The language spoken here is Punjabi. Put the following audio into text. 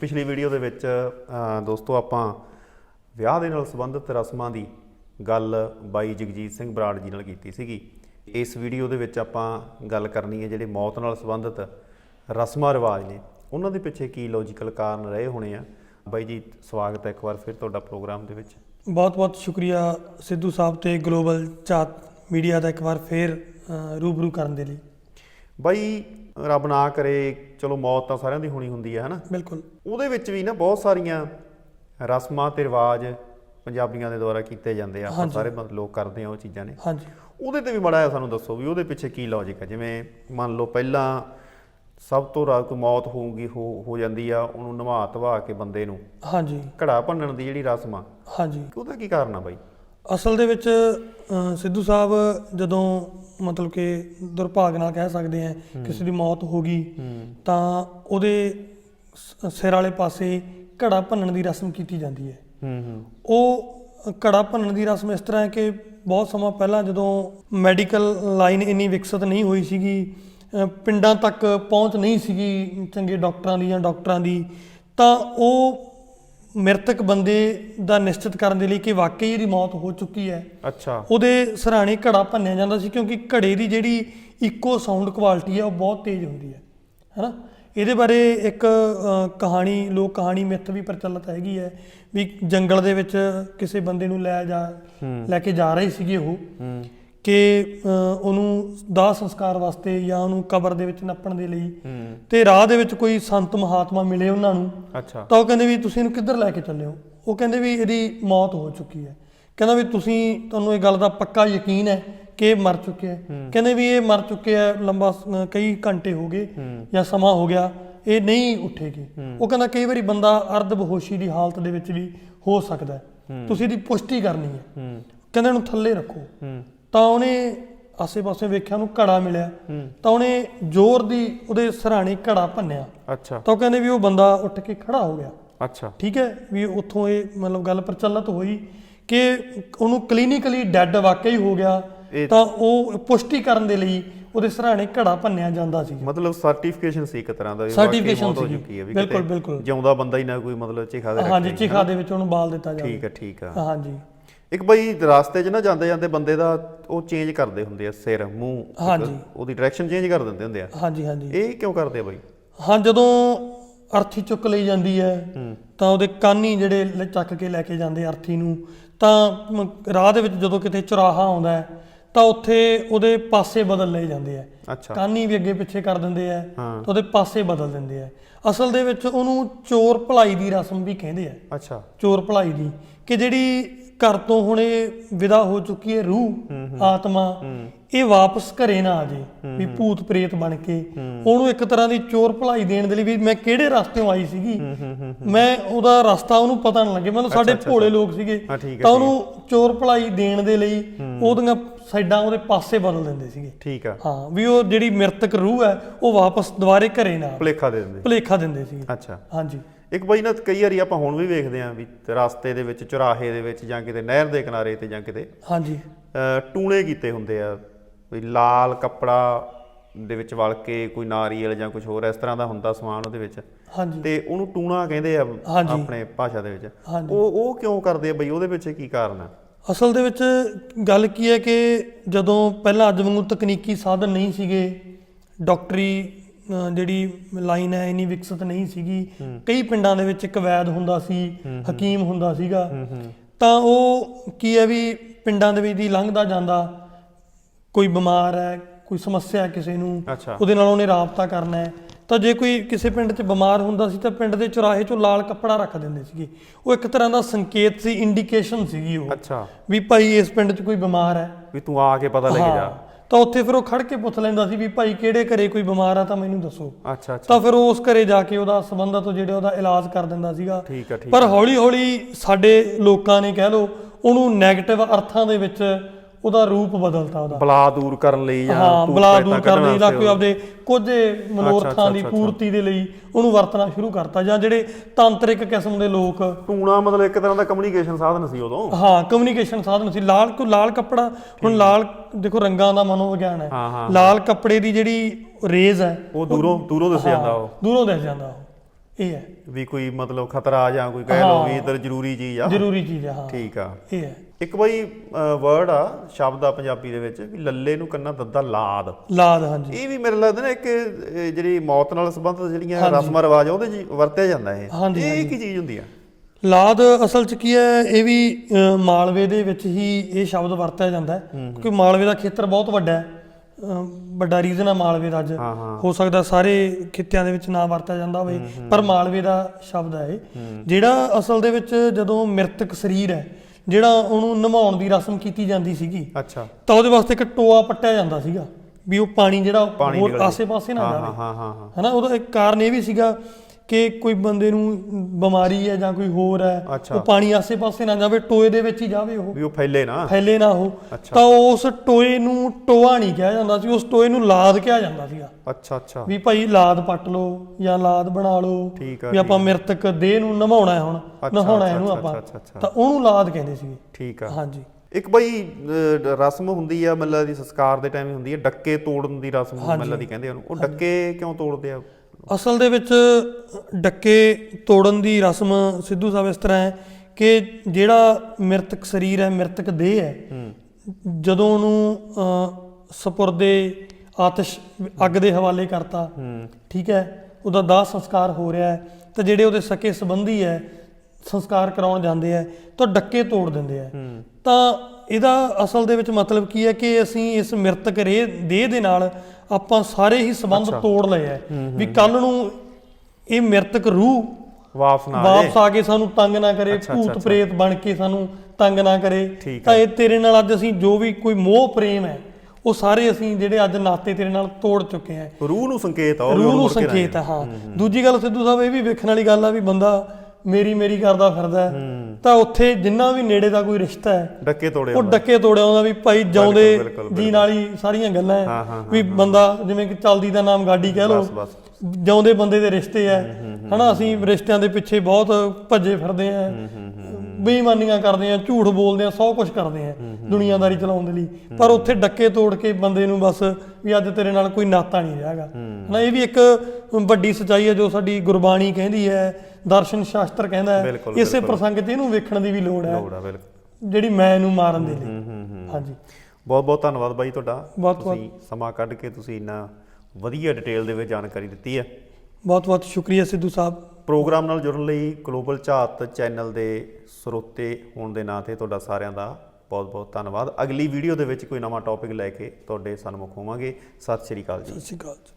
ਪਿਛਲੀ ਵੀਡੀਓ ਦੇ ਵਿੱਚ ਦੋਸਤੋ ਆਪਾਂ ਵਿਆਹ ਦੇ ਨਾਲ ਸੰਬੰਧਿਤ ਰਸਮਾਂ ਦੀ ਗੱਲ ਬਾਈ ਜਗਜੀਤ ਸਿੰਘ ਬਰਾੜ ਜੀ ਨਾਲ ਕੀਤੀ ਸੀਗੀ। ਇਸ ਵੀਡੀਓ ਦੇ ਵਿੱਚ ਆਪਾਂ ਗੱਲ ਕਰਨੀ ਹੈ ਜਿਹੜੇ ਮੌਤ ਨਾਲ ਸੰਬੰਧਿਤ ਰਸਮਾਂ ਰਿਵਾਜ ਨੇ। ਉਹਨਾਂ ਦੇ ਪਿੱਛੇ ਕੀ ਲੌਜੀਕਲ ਕਾਰਨ ਰਹੇ ਹੋਣੇ ਆ? ਬਾਈ ਜੀ ਸਵਾਗਤ ਹੈ ਇੱਕ ਵਾਰ ਫਿਰ ਤੁਹਾਡਾ ਪ੍ਰੋਗਰਾਮ ਦੇ ਵਿੱਚ। ਬਹੁਤ ਬਹੁਤ ਸ਼ੁਕਰੀਆ ਸਿੱਧੂ ਸਾਹਿਬ ਤੇ ਗਲੋਬਲ ਚਾਤ ਮੀਡੀਆ ਦਾ ਇੱਕ ਵਾਰ ਫੇਰ ਰੂਬਰੂ ਕਰਨ ਦੇ ਲਈ। ਬਾਈ ਰੱਬ ਨਾ ਕਰੇ ਚਲੋ ਮੌਤ ਤਾਂ ਸਾਰਿਆਂ ਦੀ ਹੋਣੀ ਹੁੰਦੀ ਹੈ ਹਨਾ? ਬਿਲਕੁਲ। ਉਹਦੇ ਵਿੱਚ ਵੀ ਨਾ ਬਹੁਤ ਸਾਰੀਆਂ ਰਸਮਾਂ ਤੇ ਰਿਵਾਜ ਪੰਜਾਬੀਆਂ ਦੇ ਦੁਆਰਾ ਕੀਤੇ ਜਾਂਦੇ ਆ ਆਪਾਂ। ਸਾਰੇ ਲੋਕ ਕਰਦੇ ਆ ਉਹ ਚੀਜ਼ਾਂ ਨੇ। ਹਾਂਜੀ। ਉਹਦੇ ਤੇ ਵੀ ਮਾੜਾ ਜਿਹਾ ਸਾਨੂੰ ਦੱਸੋ ਵੀ ਉਹਦੇ ਪਿੱਛੇ ਕੀ ਲੌਜੀਕ ਹੈ ਜਿਵੇਂ ਮੰਨ ਲਓ ਪਹਿਲਾਂ ਸਭ ਤੋਂ ਰਾਤ ਕੋਈ ਮੌਤ ਹੋਊਗੀ ਹੋ ਹੋ ਜਾਂਦੀ ਆ ਉਹਨੂੰ ਨਵਾ ਧਵਾ ਕੇ ਬੰਦੇ ਨੂੰ ਹਾਂਜੀ। ਘੜਾ ਭੰਨਣ ਦੀ ਜਿਹੜੀ ਰਸਮ ਆ ਹਾਂਜੀ। ਉਹਦਾ ਕੀ ਕਾਰਨ ਆ ਬਾਈ? ਅਸਲ ਦੇ ਵਿੱਚ ਸਿੱਧੂ ਸਾਹਿਬ ਜਦੋਂ ਮਤਲਬ ਕਿ ਦੁਰਭਾਗ ਨਾਲ ਕਹਿ ਸਕਦੇ ਆ ਕਿਸੇ ਦੀ ਮੌਤ ਹੋ ਗਈ ਤਾਂ ਉਹਦੇ ਸਿਰ ਵਾਲੇ ਪਾਸੇ ਘੜਾ ਭੰਨਣ ਦੀ ਰਸਮ ਕੀਤੀ ਜਾਂਦੀ ਹੈ। ਹੂੰ ਹੂੰ। ਉਹ ਘੜਾ ਭੰਨਣ ਦੀ ਰਸਮ ਇਸ ਤਰ੍ਹਾਂ ਹੈ ਕਿ ਬਹੁਤ ਸਮਾਂ ਪਹਿਲਾਂ ਜਦੋਂ ਮੈਡੀਕਲ ਲਾਈਨ ਇੰਨੀ ਵਿਕਸਿਤ ਨਹੀਂ ਹੋਈ ਸੀਗੀ ਪਿੰਡਾਂ ਤੱਕ ਪਹੁੰਚ ਨਹੀਂ ਸੀਗੀ ਚੰਗੇ ਡਾਕਟਰਾਂ ਦੀ ਜਾਂ ਡਾਕਟਰਾਂ ਦੀ ਤਾਂ ਉਹ ਮ੍ਰਿਤਕ ਬੰਦੇ ਦਾ ਨਿਸ਼ਚਿਤ ਕਰਨ ਦੇ ਲਈ ਕਿ ਵਾਕਈ ਇਹਦੀ ਮੌਤ ਹੋ ਚੁੱਕੀ ਹੈ। ਅੱਛਾ। ਉਹਦੇ ਸਰਾਣੇ ਘੜਾ ਭੰਨਿਆ ਜਾਂਦਾ ਸੀ ਕਿਉਂਕਿ ਘੜੇ ਦੀ ਜਿਹੜੀ ਇਕੋ ਸਾਊਂਡ ਕੁਆਲਿਟੀ ਹੈ ਉਹ ਬਹੁਤ ਤੇਜ਼ ਹੁੰਦੀ ਹੈ। ਹੈਨਾ? ਇਹਦੇ ਬਾਰੇ ਇੱਕ ਕਹਾਣੀ ਲੋਕ ਕਹਾਣੀ ਮਿੱਥ ਵੀ ਪ੍ਰਚਲਿਤ ਹੈਗੀ ਹੈ ਵੀ ਜੰਗਲ ਦੇ ਵਿੱਚ ਕਿਸੇ ਬੰਦੇ ਨੂੰ ਲੈ ਜਾ ਲੈ ਕੇ ਜਾ ਰਹੇ ਸੀਗੇ ਉਹ। ਹੂੰ। ਕਿ ਉਹਨੂੰ ਦਾਹ ਸੰਸਕਾਰ ਵਾਸਤੇ ਜਾਂ ਉਹਨੂੰ ਕਬਰ ਦੇ ਵਿੱਚ ਨੱਪਣ ਦੇ ਲਈ ਤੇ ਰਾਹ ਦੇ ਵਿੱਚ ਕੋਈ ਸੰਤ ਮਹਾਤਮਾ ਮਿਲੇ ਉਹਨਾਂ ਨੂੰ ਅੱਛਾ। ਤਾਂ ਉਹ ਕਹਿੰਦੇ ਵੀ ਤੁਸੀਂ ਇਹਨੂੰ ਕਿੱਧਰ ਲੈ ਕੇ ਚੱਲੇ ਹੋ? ਉਹ ਕਹਿੰਦੇ ਵੀ ਇਹਦੀ ਮੌਤ ਹੋ ਚੁੱਕੀ ਹੈ। ਕਹਿੰਦਾ ਵੀ ਤੁਸੀਂ ਤੁਹਾਨੂੰ ਇਹ ਗੱਲ ਦਾ ਪੱਕਾ ਯਕੀਨ ਹੈ ਕਿ ਇਹ ਮਰ ਚੁੱਕਿਆ ਹੈ। ਕਹਿੰਦੇ ਵੀ ਇਹ ਮਰ ਚੁੱਕਿਆ ਹੈ ਲੰਬਾ ਕਈ ਘੰਟੇ ਹੋ ਗਏ ਜਾਂ ਸਮਾਂ ਹੋ ਗਿਆ ਇਹ ਨਹੀਂ ਉੱਠੇਗੀ। ਉਹ ਕਹਿੰਦਾ ਕਈ ਵਾਰੀ ਬੰਦਾ ਅਰਧ ਬੇਹੋਸ਼ੀ ਦੀ ਹਾਲਤ ਦੇ ਵਿੱਚ ਵੀ ਹੋ ਸਕਦਾ ਹੈ। ਤੁਸੀਂ ਇਹਦੀ ਪੁਸ਼ਟੀ ਕਰਨੀ ਹੈ। ਕਹਿੰਦੇ ਇਹਨੂੰ ਥੱਲੇ ਰੱਖੋ। ਤਾਂ ਉਹਨੇ ਆਸੇ-ਪਾਸੇ ਵੇਖਿਆ ਉਹਨੂੰ ਘੜਾ ਮਿਲਿਆ। ਤਾਂ ਉਹਨੇ ਜ਼ੋਰ ਦੀ ਉਹਦੇ ਸਰਾਣੇ ਘੜਾ ਭੰਨਿਆ। ਅੱਛਾ। ਤਾਂ ਉਹ ਕਹਿੰਦੇ ਵੀ ਉਹ ਬੰਦਾ ਉੱਠ ਕੇ ਖੜਾ ਹੋ ਗਿਆ। ਅੱਛਾ। ਠੀਕ ਹੈ? ਵੀ ਉੱਥੋਂ ਇਹ ਮਤਲਬ ਗੱਲ ਪ੍ਰਚਲਿਤ ਹੋਈ ਕਿ ਉਹਨੂੰ ਕਲੀਨਿਕਲੀ ਡੈੱਡ ਵਾਕਈ ਹੋ ਗਿਆ। ਤਾਂ ਉਹ ਪੁਸ਼ਟੀ ਕਰਨ ਦੇ ਲਈ ਉਹਦੇ ਸਰਾਣੇ ਘੜਾ ਭੰਨਿਆ ਜਾਂਦਾ ਸੀ। ਮਤਲਬ ਸਰਟੀਫਿਕੇਸ਼ਨ ਸੀ ਇੱਕ ਤਰ੍ਹਾਂ ਦਾ। ਮੌਤ ਹੋ। ਚੁੱਕੀ ਹੈ ਵੀ ਬਿਲਕੁਲ, ਬਿਲਕੁਲ। ਜਿਉਂਦਾ ਬੰਦਾ ਹੀ ਨਾ ਕੋਈ ਮਤਲਬ ਚਿਖਾ ਦੇ ਹਾਂਜੀ। ਚਿਖਾ ਦੇ ਵਿੱਚ ਉਹਨੂੰ ਬਾਲ ਦਿੱਤਾ ਜਾਂਦਾ ਠੀਕ ਹੈ ਠੀਕ ਆ। ਹਾਂਜੀ। ਇੱਕ ਬਈ ਰਾਸਤੇ 'ਚ ਨਾ ਜਾਂਦੇ ਜਾਂਦੇ ਬੰਦੇ ਦਾ ਉਹ ਚੇਂਜ ਕਰਦੇ ਹੁੰਦੇ ਆ ਸਿਰ ਮੂੰਹ ਇੱਕ ਹਾਂਜੀ। ਉਹਦੀ ਡਾਇਰੈਕਸ਼ਨ ਚੇਂਜ ਕਰ ਦਿੰਦੇ ਹੁੰਦੇ ਆ। ਹਾਂਜੀ ਹਾਂਜੀ। ਇਹ ਕਿਉਂ ਕਰਦੇ ਆ ਬਈ? ਹਾਂ ਜਦੋਂ ਅਰਥੀ ਚੁੱਕ ਲਈ ਜਾਂਦੀ ਹੈ ਤਾਂ ਉਹਦੇ ਕਾਨੀ ਜਿਹੜੇ ਲੈ- ਚੱਕ ਕੇ ਲੈ ਕੇ ਜਾਂਦੇ ਅਰਥੀ ਨੂੰ। ਤਾਂ ਮ- ਰਾਹ ਦੇ ਵਿੱਚ ਜਦੋਂ ਕਿਤੇ ਚੁਰਾਹਾ ਆਉਂਦਾ ਹੈ ਤਾਂ ਉੱਥੇ ਉਹਦੇ ਪਾਸੇ ਬਦਲ ਲਏ ਜਾਂਦੇ ਆ। ਅੱਛਾ। ਕਾਨੀ ਵੀ ਅੱਗੇ ਪਿੱਛੇ ਕਰ ਦਿੰਦੇ ਆ ਹਾਂ। ਤਾਂ ਉਹਦੇ ਪਾਸੇ ਬਦਲ ਦਿੰਦੇ ਆ। ਅਸਲ ਦੇ ਵਿੱਚ ਉਹਨੂੰ ਚੋਰ ਭਲਾਈ ਦੀ ਰਸਮ ਵੀ ਕਹਿੰਦੇ ਆ। ਅੱਛਾ। ਚੋਰ ਭਲਾਈ ਦੀ ਕਿ ਜਿਹੜੀ ਘਰ ਤੋਂ ਹੁਣ ਇਹ ਵਿਦਾ ਹੋ ਚੁੱਕੀ ਹੈ ਰੂਹ ਆਤਮਾ ਇਹ ਵਾਪਸ ਘਰੇ ਨਾ ਆ ਜੇ ਵੀ ਭੂਤ ਪ੍ਰੇਤ ਬਣ ਕੇ। ਉਹਨੂੰ ਇੱਕ ਤਰ੍ਹਾਂ ਦੀ ਚੋਰ ਭਲਾਈ ਦੇਣ ਦੇ ਲਈ ਵੀ ਮੈਂ ਕਿਹੜੇ ਰਸਤੇੋਂ ਆਈ ਸੀਗੀ? ਮੈਂ ਉਹਦਾ ਰਸਤਾ ਉਹਨੂੰ ਪਤਾ ਨਾ ਲੱਗੇ ਮਤਲਬ ਸਾਡੇ ਭੋਲੇ ਲੋਕ ਸੀਗੇ। ਤਾਂ ਉਹਨੂੰ ਚੋਰ ਭਲਾਈ ਦੇਣ ਦੇ ਲਈ ਉਹਦੀਆਂ ਸਾਈਡਾਂ ਉਹਦੇ ਪਾਸੇ ਬਦਲ ਦਿੰਦੇ ਸੀਗੇ। ਠੀਕ ਆ। ਹਾਂ ਵੀ ਉਹ ਜਿਹੜੀ ਮ੍ਰਿਤਕ ਰੂਹ ਹੈ ਉਹ ਵਾਪਸ ਦੁਬਾਰੇ ਘਰੇ ਨਾ। ਭੁਲੇਖਾ ਦੇ ਦਿੰਦੇ। ਭੁਲੇਖਾ ਦਿੰਦੇ ਸੀਗੇ। ਅੱਛਾ। ਹਾਂਜੀ। ਇੱਕ ਬਈ ਨਾ ਕਈ ਵਾਰੀ ਆਪਾਂ ਹੁਣ ਵੀ ਵੇਖਦੇ ਆਂ ਵੀ ਰਸਤੇ ਦੇ ਵਿੱਚ ਚੁਰਾਹੇ ਦੇ ਵਿੱਚ ਜਾਂ ਕਿਤੇ ਨਹਿਰ ਦੇ ਕਿਨਾਰੇ ਤੇ ਜਾਂ ਕਿਤੇ ਹਾਂਜੀ। ਟੂਣੇ ਕੀਤੇ ਹੁੰਦੇ ਆ। ਵੀ ਲਾਲ ਕੱਪੜਾ ਦੇ ਵਿੱਚ ਵਲ ਕੇ ਕੋਈ ਨਾਰੀਅਲ ਜਾਂ ਕੁਝ ਹੋਰ ਇਸ ਤਰ੍ਹਾਂ ਦਾ ਹੁੰਦਾ ਸਮਾਨ ਉਹਦੇ ਵਿੱਚ। ਹਾਂਜੀ। ਤੇ ਉਹਨੂੰ ਟੂਣਾ ਕਹਿੰਦੇ ਆ। ਆਪਣੇ ਭਾਸ਼ਾ ਦੇ ਵਿੱਚ। ਉਹ ਉਹ ਕਿਉਂ ਕਰਦੇ ਆ ਬਈ? ਉਹਦੇ ਪਿੱਛੇ ਕੀ ਕਾਰਨ ਆ? ਅਸਲ ਦੇ ਵਿੱਚ ਗੱਲ ਕੀ ਹੈ ਕਿ ਜਦੋਂ ਪਹਿਲਾਂ ਅੱਜ ਵਾਂਗੂ ਤਕਨੀਕੀ ਸਾਧਨ ਨਹੀਂ ਸੀਗੇ ਡਾਕਟਰੀ ਜਿਹੜੀ ਲਾਈਨ ਹੈ ਇੰਨੀ ਵਿਕਸਿਤ ਨਹੀਂ ਸੀਗੀ। ਕਈ ਪਿੰਡਾਂ ਦੇ ਵਿੱਚ ਇੱਕ ਵੈਦ ਹੁੰਦਾ ਸੀ ਹਕੀਮ ਹੁੰਦਾ ਸੀਗਾ। ਤਾਂ ਉਹ ਕੀ ਹੈ ਵੀ ਪਿੰਡਾਂ ਦੇ ਵਿੱਚ ਦੀ ਲੰਘਦਾ ਜਾਂਦਾ ਕੋਈ ਬਿਮਾਰ ਹੈ ਕੋਈ ਸਮੱਸਿਆ ਕਿਸੇ ਨੂੰ ਉਹਦੇ ਨਾਲ ਉਹਨੇ ਰਾਬਤਾ ਕਰਨਾ ਹੈ। ਤਾਂ ਜੇ ਕੋਈ ਕਿਸੇ ਪਿੰਡ 'ਚ ਬਿਮਾਰ ਹੁੰਦਾ ਸੀ ਤਾਂ ਪਿੰਡ ਦੇ ਚੁਰਾਹੇ 'ਚੋਂ ਲਾਲ ਕੱਪੜਾ ਰੱਖ ਦਿੰਦੇ ਸੀਗੇ। ਉਹ ਇੱਕ ਤਰ੍ਹਾਂ ਦਾ ਸੰਕੇਤ ਸੀ ਇੰਡੀਕੇਸ਼ਨ ਸੀਗੀ ਉਹ। ਅੱਛਾ। ਵੀ ਭਾਈ ਇਸ ਪਿੰਡ 'ਚ ਕੋਈ ਬਿਮਾਰ ਹੈ। ਵੀ ਤੂੰ ਆ ਕੇ ਪਤਾ ਲੈ ਕੇ ਜਾ ਤਾਂ ਉੱਥੇ ਫਿਰ ਉਹ ਖੜ ਕੇ ਪੁੱਛ ਲੈਂਦਾ ਸੀ ਵੀ ਭਾਈ ਕਿਹੜੇ ਘਰੇ ਕੋਈ ਬਿਮਾਰ ਆ ਤਾਂ ਮੈਨੂੰ ਦੱਸੋ। ਅੱਛਾ ਅੱਛਾ। ਤਾਂ ਫਿਰ ਉਹ ਉਸ ਘਰੇ ਜਾ ਕੇ ਉਹਦਾ ਸੰਬੰਧਤ ਜਿਹੜੇ ਉਹਦਾ ਇਲਾਜ ਕਰ ਦਿੰਦਾ ਸੀਗਾ। ਪਰ ਹੌਲੀ ਹੌਲੀ ਸਾਡੇ ਲੋਕਾਂ ਨੇ ਕਹਿ ਲਓ ਉਹਨੂੰ 네ਗੇਟਿਵ ਅਰਥਾਂ ਦੇ ਵਿੱਚ ਉਹਦਾ ਰੂਪ ਬਦਲਤਾ ਉਹਦਾ। ਬਲਾ ਦੂਰ ਕਰਨ ਲਈ ਜਾਂ ਹਾਂ ਬਲਾ ਦੂਰ ਕਰਨ ਲਈ ਜਾਂ ਕੋਈ ਆਪਦੇ ਕੁਝ ਮਨੋਰਥਾਂ ਦੀ। ਪੂਰਤੀ ਦੇ ਲਈ ਉਹਨੂੰ ਵਰਤਣਾ ਸ਼ੁਰੂ ਕਰਤਾ ਜਾਂ ਜਿਹੜੇ ਤਾਂਤਰਿਕ ਕਿਸਮ ਦੇ ਲੋਕ ਟੂਣਾ ਮਤਲਬ ਇੱਕ ਤਰ੍ਹਾਂ ਦਾ ਕਮਿਊਨੀਕੇਸ਼ਨ ਸਾਧਨ ਸੀ ਉਦੋਂ। ਹਾਂ ਕਮਿਊਨੀਕੇਸ਼ਨ ਸਾਧਨ ਸੀ। ਲਾਲ ਕੋ ਲਾਲ ਕੱਪੜਾ ਹੁਣ ਲਾਲ ਦੇਖੋ ਰੰਗਾਂ ਦਾ ਮਨੋਵਿਗਿਆਨ ਹੈ। ਲਾਲ ਕੱਪੜੇ ਦੀ ਜਿਹੜੀ ਰੇਜ਼ ਹੈ ਉਹ ਦੂਰੋਂ ਦੂਰੋਂ ਦਿਸ ਜਾਂਦਾ ਉਹ। ਦੂਰੋਂ ਦਿਖ ਜਾਂਦਾ ਉਹ। ਇਹ ਹੈ। ਵੀ ਕੋਈ ਮਤਲਬ ਖਤਰਾ ਜਾਂ ਕੋਈ ਕਹਿ ਲਓ ਵੀ ਇਧਰ ਜ਼ਰੂਰੀ ਚੀਜ਼ ਆ। ਜ਼ਰੂਰੀ ਚੀਜ਼ ਹਾਂ। ਠੀਕ ਆ। ਇਹ ਹੈ। ਇੱਕ ਬਈ ਵਰਡ ਆ ਸ਼ਬਦ ਆ ਪੰਜਾਬੀ ਦੇ ਵਿੱਚ ਵੀ ਲੱਲੇ ਨੂੰ ਕੰਨਾ ਦੱਦਾ ਲਾਦ। ਲਾਦ ਹਾਂਜੀ। ਇਹ ਵੀ ਮੇਰੇ ਲੱਗਦਾ ਨਾ ਇੱਕ ਜਿਹੜੀ ਮੌਤ ਨਾਲ ਸੰਬੰਧਿਤ ਜਿਹੜੀਆਂ ਰਸਮਾਂ ਰਿਵਾਜ ਆ ਉਹਦੇ 'ਚ ਵਰਤਿਆ ਜਾਂਦਾ ਇਹ। ਇਹ ਕੀ ਚੀਜ਼ ਹੁੰਦੀ ਆ? ਲਾਦ ਅਸਲ ਚ ਕੀ ਹੈ ਇਹ ਵੀ ਮਾਲਵੇ ਦੇ ਵਿੱਚ ਹੀ ਇਹ ਸ਼ਬਦ ਵਰਤਿਆ ਜਾਂਦਾ ਕਿਉਂਕਿ ਮਾਲਵੇ ਦਾ ਖੇਤਰ ਬਹੁਤ ਵੱਡਾ ਹੈ। ਵੱਡਾ ਰੀਜਨ ਹੈ ਮਾਲਵੇ ਦਾ ਅੱਜ। ਹਾਂ ਸਕਦਾ ਸਾਰੇ ਖਿੱਤਿਆਂ ਦੇ ਵਿੱਚ ਨਾ ਵਰਤਿਆ ਜਾਂਦਾ ਹੋਵੇ ਪਰ ਮਾਲਵੇ ਦਾ ਸ਼ਬਦ ਹੈ ਇਹ। ਜਿਹੜਾ ਅਸਲ ਦੇ ਵਿੱਚ ਜਦੋਂ ਮ੍ਰਿਤਕ ਸਰੀਰ ਹੈ ਜਿਹੜਾ ਉਹਨੂੰ ਨਮਾਉਣ ਦੀ ਰਸਮ ਕੀਤੀ ਜਾਂਦੀ ਸੀਗੀ ਅੱਛਾ। ਤਾਂ ਉਹਦੇ ਵਾਸਤੇ ਇੱਕ ਟੋਆ ਪੱਟਿਆ ਜਾਂਦਾ ਸੀਗਾ ਵੀ ਉਹ ਪਾਣੀ ਜਿਹੜਾ ਹੋਰ। ਆਸੇ-ਪਾਸੇ ਨਾ ਜਾਵੇ। ਹਾਂ ਹਾਂ ਹਾਂ। ਹਨਾ ਉਹਦਾ ਇੱਕ ਕਾਰਨ ਇਹ ਵੀ ਸੀਗਾ ਕਿ ਕੋਈ ਬੰਦੇ ਨੂੰ ਬਿਮਾਰੀ ਹੈ ਜਾਂ ਕੋਈ ਹੋਰ ਹੈ ਅੱਛਾ। ਉਹ ਪਾਣੀ ਆਸੇ-ਪਾਸੇ ਨਾ ਜਾਵੇ ਟੋਏ ਦੇ ਵਿੱਚ ਹੀ ਜਾਵੇ ਉਹ। ਵੀ ਉਹ ਫੈਲੇ ਨਾ। ਫੈਲੇ ਨਾ ਉਹ। ਅੱਛਾ। ਤਾਂ ਉਸ ਟੋਏ ਨੂੰ ਟੋਆ ਨਹੀਂ ਕਿਹਾ ਜਾਂਦਾ ਸੀ ਉਸ ਟੋਏ ਨੂੰ ਲਾਦ ਕਿਹਾ ਜਾਂਦਾ ਸੀਗਾ। ਅੱਛਾ ਅੱਛਾ। ਵੀ ਭਾਈ ਲਾਦ ਪੱਟ ਲਓ ਜਾਂ ਲਾਦ ਬਣਾ ਲਓ ਠੀਕ ਆ, ਵੀ ਆਪਾਂ ਮ੍ਰਿਤਕ ਦੇਹ ਨੂੰ ਨਵਾਉਣਾ ਹੈ ਹੁਣ ਅੱਛਾ, ਨਹਾਉਣਾ ਇਹਨੂੰ ਅੱਛਾ, ਆਪਾਂ। ਅੱਛਾ, ਅੱਛਾ। ਤਾਂ ਉਹਨੂੰ ਲਾਦ ਕਹਿੰਦੇ ਸੀਗੇ। ਠੀਕ ਆ। ਹਾਂਜੀ। ਇੱਕ ਬਈ ਅਹ, ਰਸਮ ਹੁੰਦੀ ਆ ਮਤਲਬ ਦੀ ਸੰਸਕਾਰ ਦੇ ਟਾਈਮ ਹੁੰਦੀ ਆ ਡੱਕੇ ਤੋੜਨ ਦੀ ਰਸਮ ਮਤਲਬ ਦੀ ਕਹਿੰਦੇ ਉਹਨੂੰ। ਉਹ ਡੱਕੇ ਕਿਉਂ ਤੋੜਦੇ ਆ? ਅਸਲ ਦੇ ਵਿੱਚ ਡੱਕੇ ਤੋੜਨ ਦੀ ਰਸਮ ਸਿੱਧੂ ਸਾਹਿਬ ਇਸ ਤਰ੍ਹਾਂ ਹੈ ਕਿ ਜਿਹੜਾ ਮ੍ਰਿਤਕ ਸਰੀਰ ਹੈ, ਮ੍ਰਿਤਕ ਦੇਹ ਹੈ, ਜਦੋਂ ਉਹਨੂੰ ਸਪੁਰਦੇ ਆਤਿਸ਼ ਅੱਗ ਦੇ ਹਵਾਲੇ ਕਰਤਾ, ਠੀਕ ਹੈ, ਉਹਦਾ ਦਾਹ ਸੰਸਕਾਰ ਹੋ ਰਿਹਾ ਹੈ, ਤਾਂ ਜਿਹੜੇ ਉਹਦੇ ਸਕੇ ਸੰਬੰਧੀ ਹੈ, ਸੰਸਕਾਰ ਕਰਾਉਣ ਜਾਂਦੇ ਹੈ, ਤਾਂ ਡੱਕੇ ਤੋੜ ਦਿੰਦੇ ਆ ਤਾਂ ਇਹਦਾ ਅਸਲ ਦੇ ਵਿੱਚ ਮਤਲਬ ਕੀ ਹੈ ਕਿ ਅਸੀਂ ਇਸ ਮ੍ਰਿਤਕ ਰੇ ਦੇਹ ਦੇ ਨਾਲ ਆਪਾਂ ਸਾਰੇ ਹੀ ਸੰਬੰਧ ਤੋੜ ਲਏ ਹੈ ਵੀ ਕੱਲ ਨੂੰ ਇਹ ਮ੍ਰਿਤਕ ਰੂਹ ਵਾਪਸ ਨਾ ਆ ਜਾਏ ਵਾਪਸ ਆ ਕੇ ਸਾਨੂੰ ਤੰਗ ਨਾ ਕਰੇ ਭੂਤ। ਪ੍ਰੇਤ ਬਣ ਕੇ ਸਾਨੂੰ ਤੰਗ ਨਾ ਕਰੇ। ਤਾਂ ਇਹ ਤੇਰੇ ਨਾਲ ਅੱਜ ਅਸੀਂ ਜੋ ਵੀ ਕੋਈ ਮੋਹ ਪ੍ਰੇਮ ਹੈ ਉਹ ਸਾਰੇ ਅਸੀਂ ਜਿਹੜੇ ਅੱਜ ਨਾਤੇ ਤੇਰੇ ਨਾਲ ਤੋੜ ਚੁੱਕੇ ਹਾਂ ਰੂਹ ਨੂੰ ਸੰਕੇਤ ਆ ਰੂਹ ਨੂੰ ਸੰਕੇਤ ਹੈ ਹਾਂ। ਦੂਜੀ ਗੱਲ ਸਿੱਧੂ ਸਾਹਿਬ ਇਹ ਵੀ ਵੇਖਣ ਵਾਲੀ ਗੱਲ ਆ ਵੀ ਬੰਦਾ ਮੇਰੀ ਮੇਰੀ ਕਰਦਾ ਫਿਰਦਾ ਹੈ। ਤਾਂ ਉੱਥੇ ਜਿੰਨਾ ਵੀ ਨੇੜੇ ਦਾ ਕੋਈ ਰਿਸ਼ਤਾ ਹੈ ਡੱਕੇ ਤੋੜੇ ਉਹ ਡੱਕੇ ਤੋੜਿਆ ਆਉਂਦਾ ਵੀ ਭਾਈ ਜਿਉਂਦੇ ਬਿਲਕੁਲ, ਜੀ ਨਾਲ ਹੀ ਸਾਰੀਆਂ ਗੱਲਾਂ ਹਾਂ, ਹਾਂ, ਹੈ ਹਾਂ, ਵੀ ਬੰਦਾ ਜਿਵੇਂ ਕਿ ਚਲਦੀ ਦਾ ਨਾਮ ਗਾਡੀ ਕਹਿ ਲੋ ਬਸ ਬਸ। ਜਿਉਂਦੇ ਬੰਦੇ ਦੇ ਰਿਸ਼ਤੇ ਐ ਹਨਾ ਅਸੀਂ ਰਿਸ਼ਤਿਆਂ ਦੇ ਪਿੱਛੇ ਬਹੁਤ ਭੱਜੇ ਫਿਰਦੇ ਆ ਬੇਈਮਾਨੀਆਂ ਕਰਦੇ ਆ ਝੂਠ ਬੋਲਦੇ ਆ ਸੌ ਕੁਝ ਕਰਦੇ ਆ ਦੁਨੀਆਦਾਰੀ ਚਲਾਉਣ ਦੇ ਲਈ। ਪਰ ਉੱਥੇ ਡੱਕੇ ਤੋੜ ਕੇ ਬੰਦੇ ਨੂੰ ਬਸ ਵੀ ਅੱਜ ਤੇਰੇ ਨਾਲ ਕੋਈ ਨਾਤਾ ਨਹੀਂ ਰਿਹਾਗਾ ਹਨਾ ਇਹ ਵੀ ਇੱਕ ਵੱਡੀ ਸਚਾਈ ਹੈ ਜੋ ਸਾਡੀ ਗੁਰਬਾਣੀ ਕਹਿੰਦੀ ਹੈ ਦਰਸ਼ਨ ਸ਼ਾਸਤਰ ਕਹਿੰਦਾ ਹੈ। ਇਸੇ ਪ੍ਰਸੰਗ 'ਚ ਇਹਨੂੰ ਵੇਖਣ ਦੀ ਵੀ ਲੋੜ ਹੈ। ਜਿਹੜੀ ਮੈਂ ਨੂੰ ਮਾਰਨ ਦੇ ਲਈ। ਹਾਂਜੀ। ਬਹੁਤ ਬਹੁਤ ਧੰਨਵਾਦ ਬਾਈ ਤੁਹਾਡਾ। ਤੁਸੀਂ ਸਮਾਂ ਕੱਢ ਕੇ ਤੁਸੀਂ ਇੰਨਾ ਵਧੀਆ ਡਿਟੇਲ ਦੇ ਵਿੱਚ ਜਾਣਕਾਰੀ ਦਿੱਤੀ ਹੈ। ਬਹੁਤ ਬਹੁਤ ਸ਼ੁਕਰੀਆ ਸਿੱਧੂ ਸਾਹਿਬ। ਪ੍ਰੋਗਰਾਮ ਨਾਲ ਜੁੜਨ ਲਈ ਗਲੋਬਲ ਝਾਤ ਚੈਨਲ ਦੇ ਸਰੋਤੇ ਹੋਣ ਦੇ ਨਾਂ ਤੇ ਤੁਹਾਡਾ ਸਾਰਿਆਂ ਦਾ ਬਹੁਤ ਬਹੁਤ ਧੰਨਵਾਦ। ਅਗਲੀ ਵੀਡੀਓ ਦੇ ਵਿੱਚ ਕੋਈ ਨਵਾਂ ਟੌਪਿਕ ਲੈ ਕੇ ਤੁਹਾਡੇ ਸਨਮੁਖ ਹੋਵਾਂਗੇ। ਸਤਿ ਸ਼੍ਰੀ ਅਕਾਲ ਜੀ। ਸਤਿ ਸ਼੍ਰੀ ਅਕਾਲ ਜੀ।